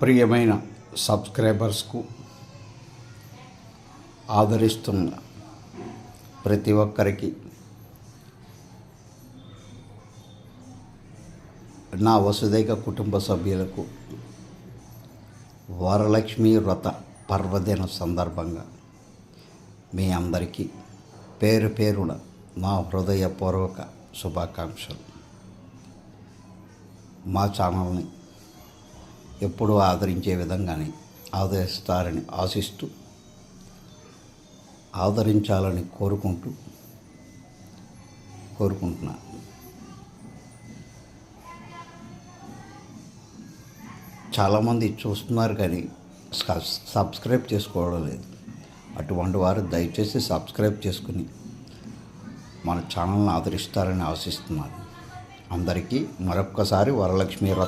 ప్రియమైన సబ్స్క్రైబర్స్కు ఆదరిస్తున్న ప్రతి ఒక్కరికి నా వసుదైక కుటుంబ సభ్యులకు వరలక్ష్మి వ్రత పర్వదిన సందర్భంగా మీ అందరికీ పేరు పేరున నా హృదయపూర్వక శుభాకాంక్షలు. మా ఛానల్ని ఎప్పుడూ ఆదరించే విధంగానే ఆదరిస్తారని ఆశిస్తూ ఆదరించాలని కోరుకుంటూ కోరుకుంటున్నాను చాలామంది చూస్తున్నారు కానీ సబ్స్క్రైబ్ చేసుకోవడం లేదు. అటువంటి వారు దయచేసి సబ్స్క్రైబ్ చేసుకుని మన ఛానల్ని ఆదరిస్తారని ఆశిస్తున్నాను. అందరికీ మరొక్కసారి వరలక్ష్మి వ్రత